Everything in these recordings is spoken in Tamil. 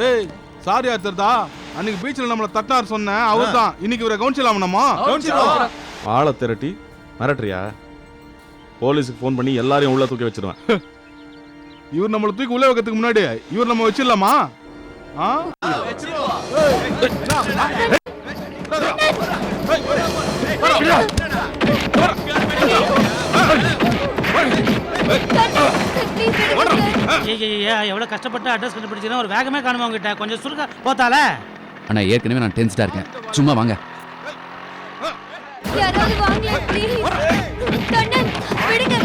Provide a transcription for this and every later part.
ஏய் சாரி ஆத்தர்தா அன்னைக்கு பீச்சில் நம்மள தட்டார் சொன்னேன் அவர் தான் இன்னைக்கு இவரை கவுன்சிலாம நம்ம ஆளை திரட்டி மிரட்டுறியா போலீஸுக்கு ஃபோன் பண்ணி எல்லாரையும் உள்ள தூக்கி வச்சிருவேன் இவர் நம்மள தூக்கி உள்ள வைக்கிறதுக்கு முன்னாடி இவர் நம்ம வச்சிடலாமா ஆ எவ்வளோ கஷ்டப்பட்டு அட்ரஸ் கண்டுபிடிச்சினா ஒரு வேகமே காணுமா உங்ககிட்ட கொஞ்சம் சுருக்க போத்தால அண்ணா ஏற்கனவே நான் டென்ஸ்டா இருக்கேன். சும்மா வாங்க. யாராவது வாங்க ப்ளீஸ் கண்ணன் விடுங்க.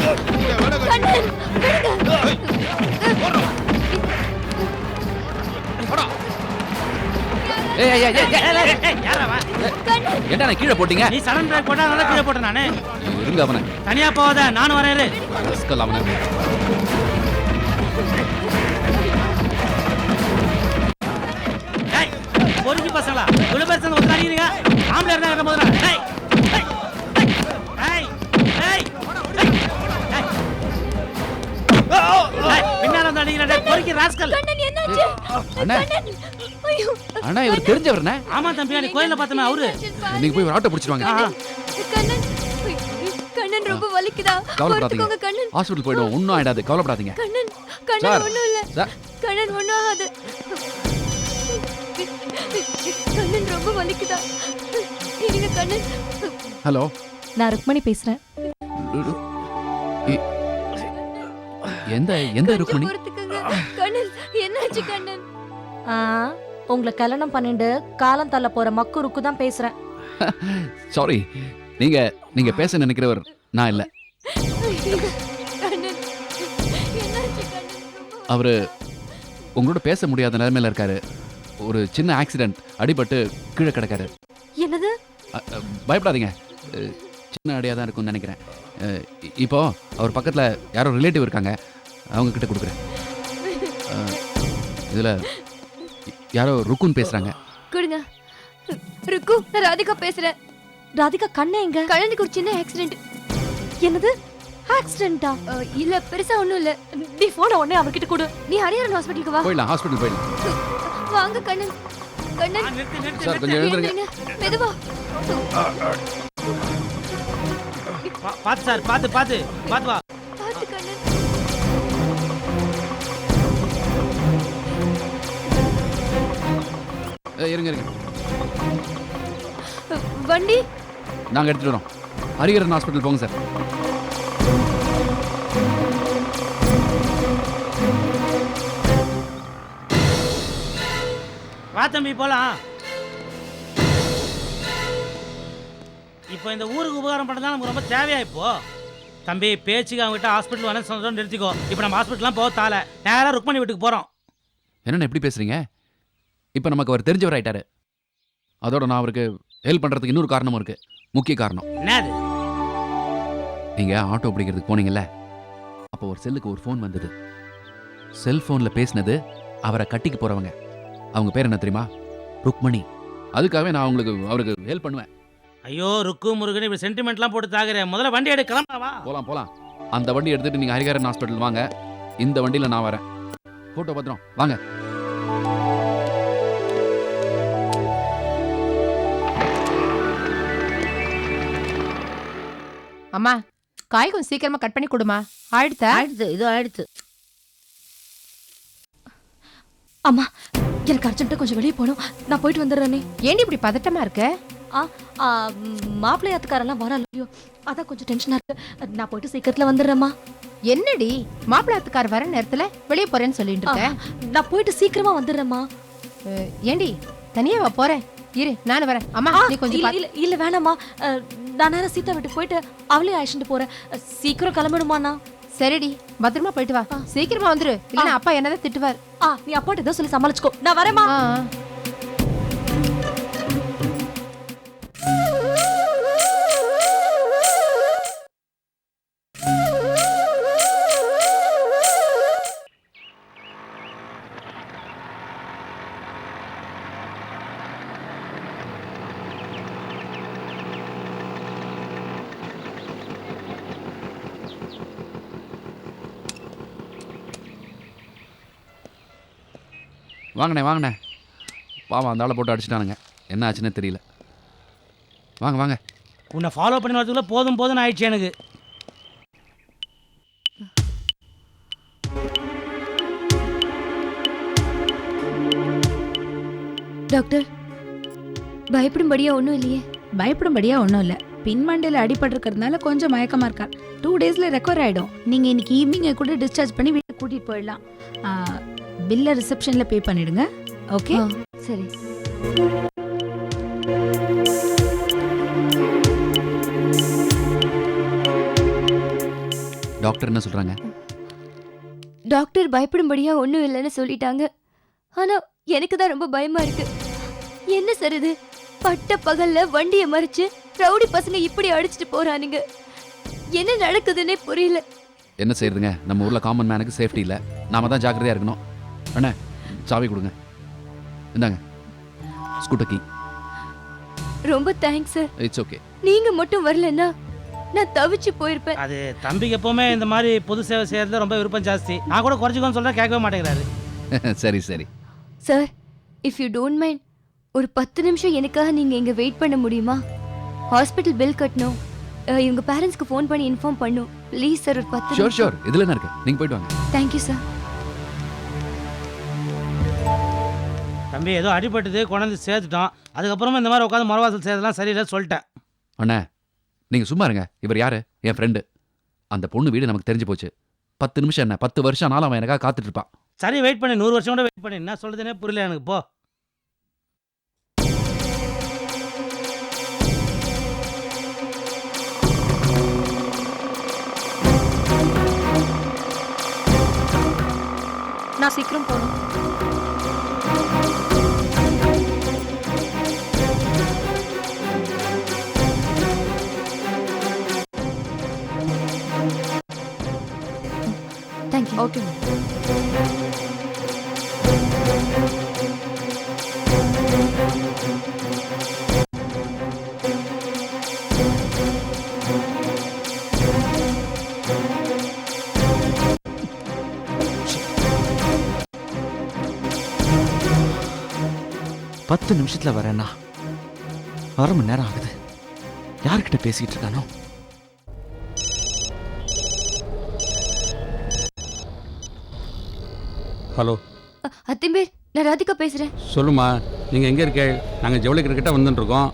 கண்ணன் விடுங்க. ஏய் கீழே போட்டீங்க நீ சடன் பிரேக் போட்டா நல்லா கீழே போட்டேன் நானே இருங்க அவனை தனியா போகாத நானும் வரேன் இரு. அவனை பொறுக்கி பசங்களா இவ்வளவு பேர் சேர்ந்து அடிக்கிறீங்க ஆம்பளை இருந்தா கட்ட போதுடா ஏய் பின்னால வந்து அடிக்கிறேன் பொறுக்கி ராஸ்கல் அண்ணா. அண்ணா இவர் தெரிஞ்சவர்ண்ணே ஆமா தம்பி அன்னைக்கு கோயில்ல பார்த்தோமே அவரு. நீங்க போய் ஒரு ஆட்டோ. கண்ணன் கண்ணன் ரொம்ப வலிக்குதா? கவலைப்படாதீங்க. கண்ணன். ஹாஸ்பிட்டல் போயிடுவோம். ஒன்றும் ஆயிடாது. கவலைப்படாதீங்க. கண்ணன். கண்ணன் ஒண்ணும் இல்ல. கண்ணன் ஒண்ணும் ஆகாது. கண்ணன் ரொம்ப வலிக்குதா? இருங்க கண்ணன். ஹலோ. நான் ருக்மணி பேசுறேன். எந்த எந்த ருக்மணி? கண்ணன் என்னாச்சு கண்ணன்? ஆ, உங்களை கல்யாணம் பண்ணிட்டு காலம் தள்ள போற மக்கு ருக்கு தான் பேசுறேன். சாரி நீங்க நீங்க பேச நினைக்கிறவர் நான் இல்ல. அவரு உங்களோட பேச முடியாத நிலைமையில இருக்காரு. ஒரு சின்ன ஆக்சிடென்ட் அடிபட்டு கீழே கிடக்காரு. என்னது? பயப்படாதீங்க. சின்ன அடியாக தான் இருக்கும்னு நினைக்கிறேன். இப்போ அவர் பக்கத்தில் யாரோ ரிலேட்டிவ் இருக்காங்க. அவங்க கிட்ட கொடுக்குறேன் இதுல யாரோ ருக்குன்னு பேசுறாங்க. கொடுங்க. ருக்கு நான் ராதிகா பேசுறேன். ராதிகா கண்ணே எங்க? கண்ணனுக்கு ஒரு சின்ன ஆக்சிடென்ட் என்னது? ஆக்சிடென்ட்டா இல்ல பெருசா ஒண்ணும் இல்ல. நீ போன உடனே அவர்கிட்ட கொடு. நீ ஹரிஹரன் ஹாஸ்பிட்டலுக்கு வா. போயிடலாம் ஹாஸ்பிட்டல் போயிடலாம். வாங்க கண்ணன். கண்ணன். சார். கொஞ்சம் எழுந்துருங்க. மெதுவா. பாத்து சார் பாத்து பாத்து பாத்து வா. இருங்க இருங்க. வண்டி? நாங்கள் எடுத்துட்டு வரோம். ஹரிஹரன் ஹாஸ்பிட்டல் போங்க சார். வா தம்பி போலாம். இப்போ இந்த ஊருக்கு உபகாரம் பண்ணதான் நமக்கு ரொம்ப தேவையா இப்போ? தம்பி பேச்சுக்கு அவங்ககிட்ட ஹாஸ்பிட்டல் வேணா சொந்தம் நிறுத்திக்கோ. இப்போ நம்ம ஹாஸ்பிட்டல்லாம் போக தால. நேரா ருக்மணி வீட்டுக்கு போறோம். என்னண்ணா எப்படி பேசுறீங்க? இப்போ நமக்கு அவர் தெரிஞ்சவர் ஆயிட்டாரு அதோட நான் அவருக்கு ஹெல்ப் பண்றதுக்கு இன்னொரு காரணமும் இருக்கு. முக்கிய காரணம். என்னது? நீங்க ஆட்டோ பிடிக்கிறதுக்கு போனீங்கல்ல? அப்போ ஒரு செல்லுக்கு ஒரு ஃபோன் வந்தது. செல்போன்ல பேசினது அவரை கட்டிக்கு போறவங்க. அவங்க பேர் என்ன தெரியுமா? ருக்மணி. அதுக்காகவே நான் உங்களுக்கு அவருக்கு ஹெல்ப் பண்ணுவேன். ஐயோ ருக்கு முருகன் இப்படி சென்டிமெண்ட்லாம் போட்டு தாக்குறேன் முதல்ல வண்டி எடு கிளம்பா போலாம் போலாம். அந்த வண்டி எடுத்துட்டு நீங்க ஹரிஹரன் ஹாஸ்பிட்டல் வாங்க. இந்த வண்டியில நான் வரேன். போட்டோ பத்திரம். வாங்க. அம்மா காய் கொஞ்சம் சீக்கிரமா கட் பண்ணி கொடுமா. ஆயிடுத்தா ஆயிடுத்து இது ஆயிடுத்து அம்மா எனக்கு அர்ஜென்ட்டா கொஞ்சம் வெளியே போகணும். நான் போயிட்டு வந்துடுறேனே ஏண்டி இப்படி பதட்டமா இருக்க? ஆ ஆ, மாப்பிள்ளையாத்துக்காரெல்லாம் வர இல்லையோ அதான் கொஞ்சம் டென்ஷனா இருக்கு. நான் போயிட்டு சீக்கிரத்துல வந்துடுறேம்மா. என்னடி? மாப்பிள்ளாத்துக்கார் வர நேரத்துல வெளியே போறேன்னு சொல்லிட்டு இருக்க? நான் போயிட்டு சீக்கிரமா வந்துடுறேம்மா. அஹ், ஏண்டி தனியா வா போறேன் இரு நானும் வரேன். அம்மா நீ கொஞ்சம் இல்ல இல்ல இல்ல வேணாம்மா. அஹ், நான் நேரம் சீதா வீட்டுக்கு போயிட்டு அவளையும் அழைச்சிட்டு போறேன். அஹ், சீக்கிரம் கிளம்பிடுமாண்ணா சரிடி பத்திரமா போயிட்டு வா. சீக்கிரமா வந்துரு. இல்லன்னா அப்பா என்னதான் திட்டுவார். ஆ நீ அப்பாட்ட ஏதோ சொல்லி சமாளிச்சுக்கோ. நான் வரேம்மா. ஆ, ஆ. வாங்கண்ணே வாங்கண்ணே. பாவம் அந்த ஆளை போட்டு அடிச்சிட்டானுங்க. என்ன ஆச்சுன்னே தெரியல. வாங்க வாங்க. உன்னை ஃபாலோ பண்ணி வரதுக்குள்ள போதும் போதும்னு ஆயிடுச்சு எனக்கு. டாக்டர் பயப்படும்படியா ஒன்றும் இல்லையே? பயப்படும்படியா ஒன்றும் இல்லை. பின்மண்டையில் அடிபட்டிருக்கிறதுனால கொஞ்சம் மயக்கமா இருக்கார் டூ டேஸ்ல ரெக்கவர் ஆயிடும். நீங்க இன்னைக்கு ஈவினிங்கை கூட டிஸ்சார்ஜ் பண்ணி வீட்டுக்கு கூட்டிட்டு போயிடலாம். பில்லை ரிசப்ஷன்ல பே பண்ணிடுங்க. ஓகே சரி. டாக்டர் என்ன சொல்கிறாங்க டாக்டர் பயப்படும்படியா ஒன்றும் இல்லைன்னு சொல்லிட்டாங்க. ஆனா எனக்கு தான் ரொம்ப பயமா இருக்கு. என்ன சார் இது? பட்ட பகல்ல வண்டியை மறிச்சு ரவுடி பசங்க இப்படி அடிச்சிட்டு போறானுங்க. என்ன நடக்குதுன்னே புரியல. என்ன செய்யறதுங்க நம்ம ஊரில் காமன் மேனுக்கு சேஃப்டி இல்லை. நாம தான் ஜாக்கிரதையாக இருக்கணும். அண்ணே சாவி கொடுங்க. இந்தாங்க. ஸ்கூட்டர் கீ ரொம்ப தேங்க்ஸ் சார் இட்ஸ் ஓகே நீங்க மட்டும் வரலன்னா நான் தவிச்சு போயிருப்பேன். அது தம்பிக்கு எப்பவுமே இந்த மாதிரி பொது சேவை செய்யறது ரொம்ப விருப்பம் ஜாஸ்தி. நான் கூட குறைச்சிக்கோன்னு சொல்றேன் கேட்கவே மாட்டேங்கிறாரு. சரி சரி. Sir if you don't mind ஒரு பத்து நிமிஷம் எனக்காக நீங்க இங்க வெயிட் பண்ண முடியுமா? ஹாஸ்பிட்டல் பில் கட்டணும். இவங்க பேரண்ட்ஸ்க்கு ஃபோன் பண்ணி இன்ஃபார்ம் பண்ணும். ப்ளீஸ் சார் ஒரு பத்து ஷோர் ஷோர் இதில் என்ன இருக்கு? நீங்கள் போயிட்டு வாங்க. தேங்க்யூ சார் தம்பி ஏதோ அடிபட்டது கொண்டாந்து சேர்த்துட்டோம். அதுக்கப்புறமா இந்த மாதிரி உட்காந்து மரவாசல் செய்யறதுலாம் சரியில்லை சொல்லிட்டேன். அண்ணே நீங்கள் சும்மா இருங்க. இவர் யாரு? என் ஃப்ரெண்டு அந்த பொண்ணு வீடு நமக்கு தெரிஞ்சு போச்சு. பத்து நிமிஷம் என்ன? பத்து வருஷம் ஆனாலும் அவன் எனக்காக காத்துட்டு இருப்பான். சரி வெயிட் பண்ணி. நூறு வருஷம் கூட வெயிட் பண்ணி. என்ன சொல்றதுனே புரியல எனக்கு. போ. நான் சீக்கிரம் போகணும். ஓகே பத்து நிமிஷத்துல வரேன்னா அரை மணி நேரம் ஆகுது. யார்கிட்ட பேசிக்கிட்டு இருக்கானோ? ஹலோ. அத்திம்பேர் நான் ராதிகா பேசுறேன். சொல்லுமா நீங்கள் எங்கே இருக்க? நாங்கள் ஜவுளிக்கிற கிட்ட வந்துட்டுருக்கோம்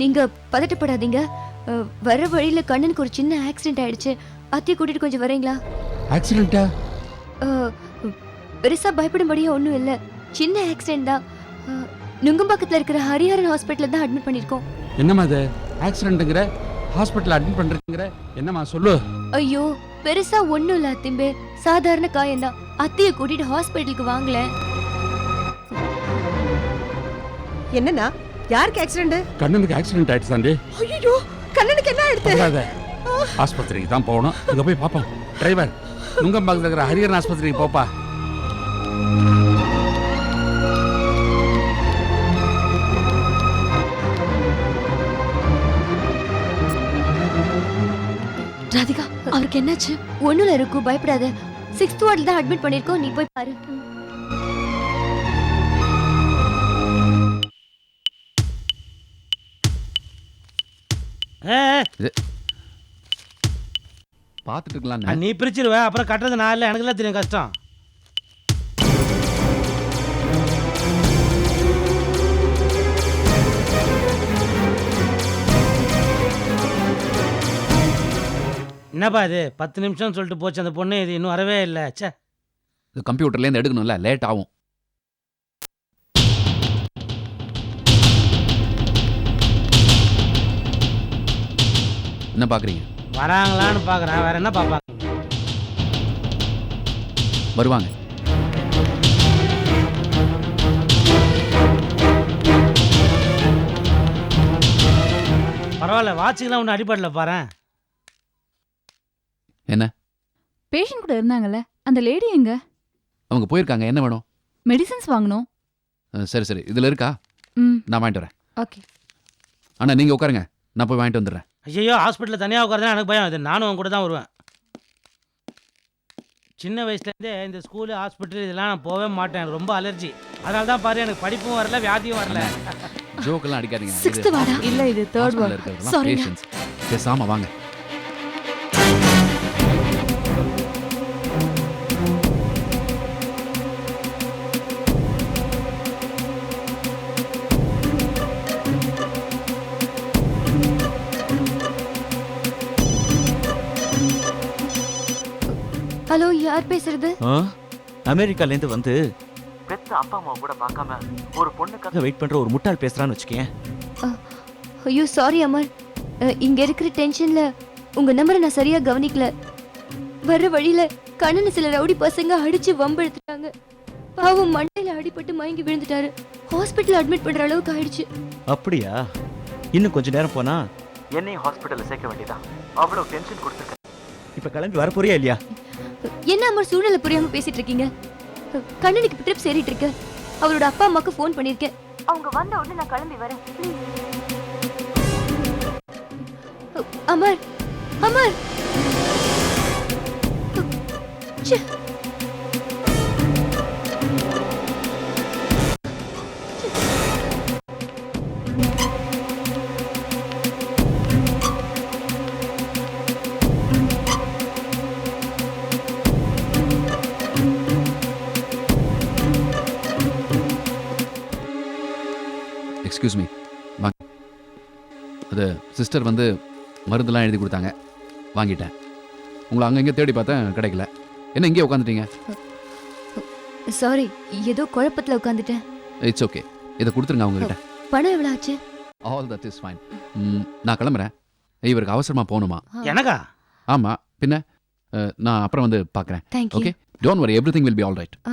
நீங்க பதட்டப்படாதீங்க. வர வழியில கண்ணனுக்கு ஒரு சின்ன ஆக்சிடென்ட் ஆயிடுச்சு. அத்தையை கூட்டிட்டு கொஞ்சம் வரீங்களா? ஆக்சிடென்ட்டா பெருசா பயப்படும்படியா ஒன்றும் இல்லை. சின்ன ஆக்சிடென்ட் தான். நுங்கம்பாக்கத்துல இருக்கிற ஹரிஹரன் ஹாஸ்பிட்டல்ல தான் அட்மிட் பண்ணியிருக்கோம். என்னம்மா அது? ஆக்சிடென்ட்டுங்கிற ஹாஸ்பிட்டல் அட்மிட் பண்ணுறீங்கிற என்னம்மா சொல்லு. ஐயோ பெருசா ஒன்றும் இல்லை அத்திம்பேர். சாதாரண காயம்தான். அத்தையை கூட்டிட்டு ஹாஸ்பிட்டலுக்கு வாங்கல. என்னன்னா யாருக்கு ஆக்சிடென்ட் கண்ணனுக்கு ஆக்சிடென்ட் ஆயிடுச்சு தாண்டி. ஐயோ கண்ணனுக்கு என்ன அல்லாத ஆஸ்பத்திரிக்கு தான் போகணும். அங்கே போய் பார்ப்போம் டிரைவர் நுங்கம்பாக்கத்தில் இருக்கிற ஹரிஹரன் ஆஸ்பத்திரிக்கு போப்பா. ராதிகா அவருக்கு என்னாச்சு? ஒண்ணுல இருக்கும் பயப்படாத. சிக்ஸ்த் வார்டில் தான் அட்மிட் பண்ணிருக்கோம் நீ போய் பாரு. பார்த்துட்டு இருக்கலாம். நீ பிரிச்சிருவ. அப்புறம் கட்டுறது நான் இல்லை. எனக்குலாம் தெரியும் கஷ்டம். என்னப்பா இது? பத்து நிமிஷம் சொல்லிட்டு போச்சு அந்த பொண்ணு இது இன்னும் வரவே இல்லை. ச்சே. கம்ப்யூட்டர்லேருந்து எடுக்கணும்ல லேட் ஆகும். என்ன பார்க்குறீங்க? வராங்களான்னு பார்க்குறேன். வேற என்ன பார்ப்பாங்க? வருவாங்க. பரவாயில்ல வாட்சுக்கெல்லாம் ஒன்றும் அடிப்படல பாரேன். பேஷண்ட் கூட இருந்தாங்கல்ல. அந்த லேடி எங்க? அவங்க போயிருக்காங்க. என்ன வேணும்? மெடிசன்ஸ் வாங்கணும். அஹ், சரி சரி. இதில் இருக்கா? ம். நான் வாங்கிட்டு வரேன். ஓகே. அண்ணா நீங்கள் உட்காருங்க. நான் போய் வாங்கிட்டு வந்துடுறேன். ஐயோ ஹாஸ்பிட்டலில் தனியாக உட்காருந்தா எனக்கு பயம். இது நானும் உன் கூட தான் வருவேன். சின்ன வயசுலேருந்தே இந்த ஸ்கூலு ஹாஸ்பிட்டல் இதெல்லாம் நான் போகவே மாட்டேன். எனக்கு ரொம்ப அலர்ஜி அதனால தான் பாரு எனக்கு படிப்பும் வரல வியாதியும் வரல. ஜோக்கெல்லாம் அடிக்காதீங்க. Sixth வார்டா? இல்ல இது தேர்ட் ஒன் இருக்கிறதெல்லாம் Sorry. patients. பேசாம வாங்க. யார் பேசுறது? அமெரிக்காலேருந்து வந்து பெத்த அப்பா அம்மா கூட பார்க்காம ஒரு பொண்ணுக்காக வெயிட் பண்ற ஒரு முட்டாள் பேசுறான்னு வச்சுக்கேன் ஐயோ சாரி அமர் இங்க இருக்கிற டென்ஷன்ல உங்க நம்பரை நான் சரியா கவனிக்கல. வர்ற வழியில கண்ணனு சில ரவுடி பசங்க அடிச்சு வம்பெடுத்துட்டாங்க பாவம் மண்டையில அடிபட்டு மயங்கி விழுந்துட்டாரு. ஹாஸ்பிட்டல் அட்மிட் பண்ற அளவுக்கு ஆயிடுச்சு. அப்படியா? இன்னும் கொஞ்ச நேரம் போனா? என்னையும் ஹாஸ்பிட்டல்ல சேர்க்க வேண்டியதான் அவ்வளவு டென்ஷன் கொடுத்துருக்க இப்ப கிளம்பி வர போறியா இல்லையா? என்ன அமர் சூழ்நிலை புரியாம பேசிட்டு இருக்கீங்க கண்ணனுக்கு ட்ரிப் ஏறிட்டு இருக்கு அவரோட அப்பா அம்மாக்கு ஃபோன் பண்ணிருக்கேன். அவங்க வந்த உடனே நான் கிளம்பி வரேன். அமர் அமர். எக்ஸ்கியூஸ் மீ வாங்க. அது சிஸ்டர் வந்து மருந்தெல்லாம் எழுதி கொடுத்தாங்க. வாங்கிட்டேன். உங்களை அங்கங்கே தேடி பார்த்தேன் கிடைக்கல. என்ன இங்கே உட்காந்துட்டீங்க? சாரி ஏதோ குழப்பத்துல உட்காந்துட்டேன். இட்ஸ் ஓகே இதை கொடுத்துருங்க அவங்ககிட்ட. பணம் எவ்வளவு ஆச்சு? ஆல் தட் இஸ் ஃபைன் நான் கிளம்புறேன். இவருக்கு அவசரமாக போகணுமா? எனக்கா? ஆமாம் பின்ன அஹ், நான் அப்புறம் வந்து பார்க்குறேன். Thank you okay don't worry everything will be all right ah.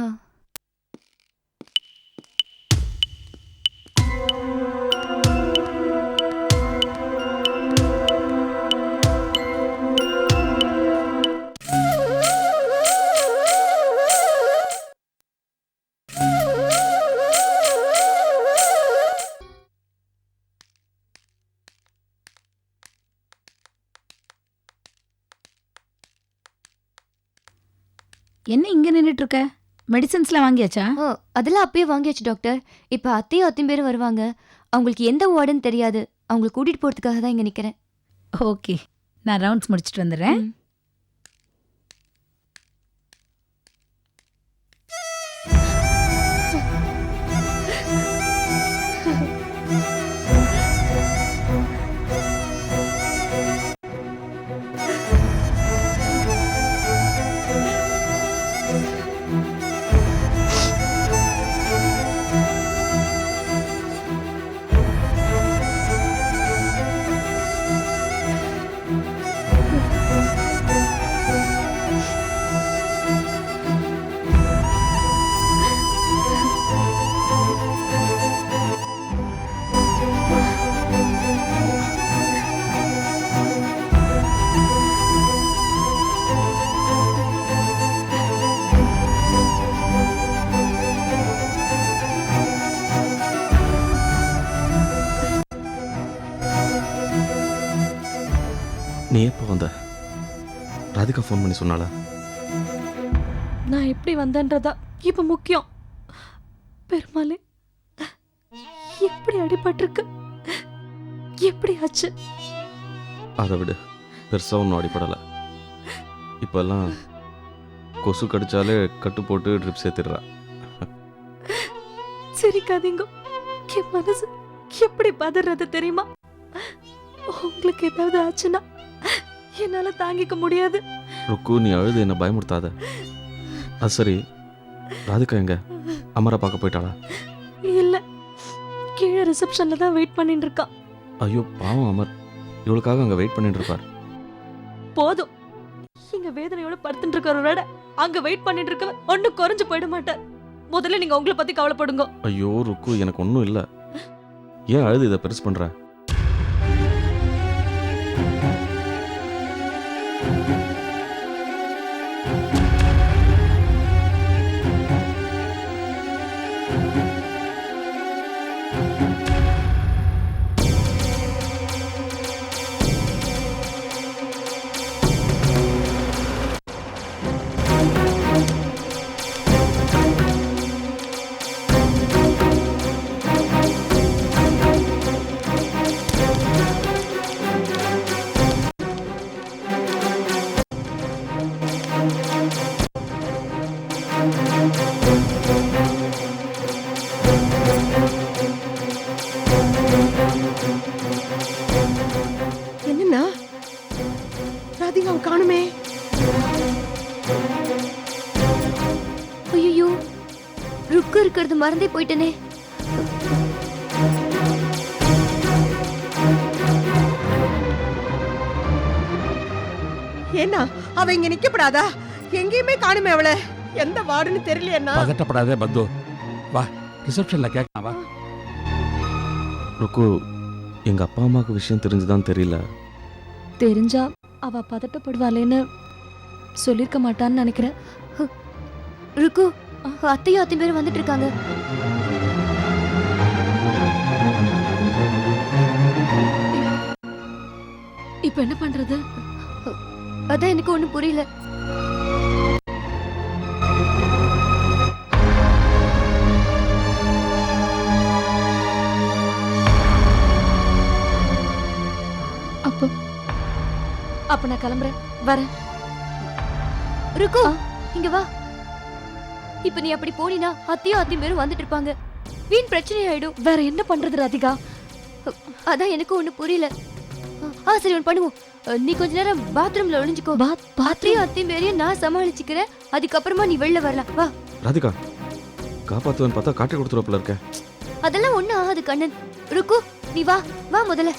என்ன இங்க நின்னுட்டு இருக்க மெடிசன்ஸ்லாம் வாங்கியாச்சா? ஓ அதெல்லாம் அப்பயே வாங்கியாச்சு டாக்டர் இப்போ அத்தையும் அத்தையும் பேரும் வருவாங்க. அவங்களுக்கு எந்த வார்டுன்னு தெரியாது. அவங்களை கூட்டிட்டு போறதுக்காக தான் இங்க நிக்கிறேன். ஓகே. நான் ரவுண்ட்ஸ் முடிச்சிட்டு வந்துடுறேன். ம். ராதிகா ஃபோன் பண்ணி சொன்னாளா? நான் எப்படி வந்தேன்றதா? இப்ப முக்கியம். பெருமாளே எப்படி அடிபட்டிருக்கு? எப்படி ஆச்சு? அதை விடு. பெருசாக ஒன்றும் அடிப்படலை இப்போல்லாம் கொசு கடிச்சாலே கட்டு போட்டு ட்ரிப் சேர்த்துடுறா. சிரிக்காதீங்க. என் மனசு எப்படி பதறது தெரியுமா? உங்களுக்கு ஏதாவது ஆச்சுன்னா என்னால தாங்கிக்க முடியாது. ருக்கு நீ அழுது என்னை பயமுறுத்தாத. அது சரி. ராதிகா எங்க? அமரை பார்க்க போயிட்டாளா? இல்ல. கீழே ரிசப்ஷன்ல தான் வெயிட் பண்ணிட்டு இருக்கான் ஐயோ பாவம் அமர். இவளுக்காக அங்கே வெயிட் பண்ணிட்டு இருப்பார் போதும். இங்க வேதனையோட படுத்துட்டு இருக்கிறவரோட அங்க வெயிட் பண்ணிட்டு இருக்கவன் ஒன்னும் குறைஞ்சு போயிட மாட்டார் முதல்ல நீங்க உங்களை பத்தி கவலைப்படுங்க. ஐயோ ருக்கு எனக்கு ஒன்றும் இல்லை. ஏன் அழுது இதை பெருசு பண்ணுற மறந்தே போயிட்டனே. ஏன்னா அவ இங்க நிக்கப்படாதா? எங்கேயுமே காணுமே அவளை. எந்த வார்டுன்னு தெரியலையேண்ணா. பதட்டப்படாதே பத்து வா ரிசப்ஷனில் கேட்கலாம் வா. ருக்கு எங்கள் அப்பா அம்மாவுக்கு விஷயம் தெரிஞ்சுதான் தெரியல. தெரிஞ்சா அவ பதட்டப்படுவாளேன்னு சொல்லிருக்க மாட்டான்னு நினைக்கிறேன். ருக்கு. அத்தையும் அத்தை பேரும் வந்துட்டு இருக்காங்க இப்ப என்ன பண்றது? அதான் எனக்கு ஒண்ணும் புரியல. அப்ப? அப்ப நான் கிளம்புறேன். வரேன். ருக்கு இங்க வா. இப்ப நீ அப்படி போனினா அத்தையும் அத்தையும் பேரும் வந்துட்டு இருப்பாங்க. வீண் பிரச்சனை ஆயிடும் வேற என்ன பண்றது ராதிகா? அதான் எனக்கு ஒண்ணு புரியல. ஆ சரி ஒன்று பண்ணுவோம். நீ கொஞ்ச நேரம் பாத்ரூம்ல ஒளிஞ்சுக்கோ. பாத் பாத்ரூம் அத்தையும் பேரையும் நான் சமாளிச்சுக்கிறேன். அதுக்கப்புறமா நீ வெளில வரலாம். வா. ராதிகா காப்பாற்றுவேன்னு பார்த்தா காட்டி கொடுத்துருவப்பில் இருக்க. அதெல்லாம் ஒண்ணும் ஆகாது கண்ணன். ருக்கு நீ வா. வா முதல்ல.